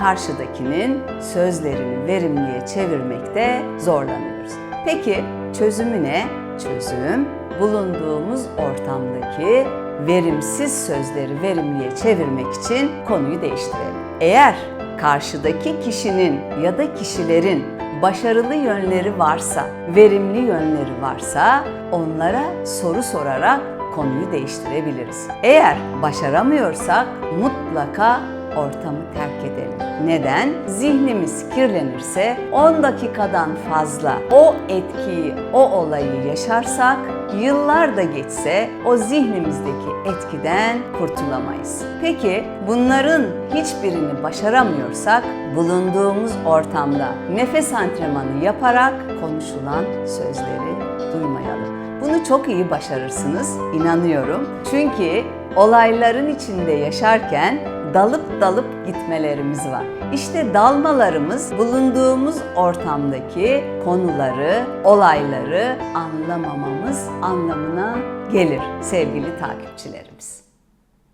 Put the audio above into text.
karşıdakinin sözlerini verimliye çevirmekte zorlanıyoruz. Peki çözümü ne? Çözüm bulunduğumuz ortamdaki verimsiz sözleri verimliye çevirmek için konuyu değiştirelim. Eğer karşıdaki kişinin ya da kişilerin başarılı yönleri varsa, verimli yönleri varsa onlara soru sorarak konuyu değiştirebiliriz. Eğer başaramıyorsak mutlaka ortamı terk edelim. Neden? Zihnimiz kirlenirse 10 dakikadan fazla o etkiyi, o olayı yaşarsak yıllar da geçse o zihnimizdeki etkiden kurtulamayız. Peki bunların hiçbirini başaramıyorsak bulunduğumuz ortamda nefes antrenmanı yaparak konuşulan sözleri duymayalım. Bunu çok iyi başarırsınız, inanıyorum. Çünkü olayların içinde yaşarken dalıp dalıp gitmelerimiz var. İşte dalmalarımız bulunduğumuz ortamdaki konuları, olayları anlamamamız anlamına gelir sevgili takipçilerimiz.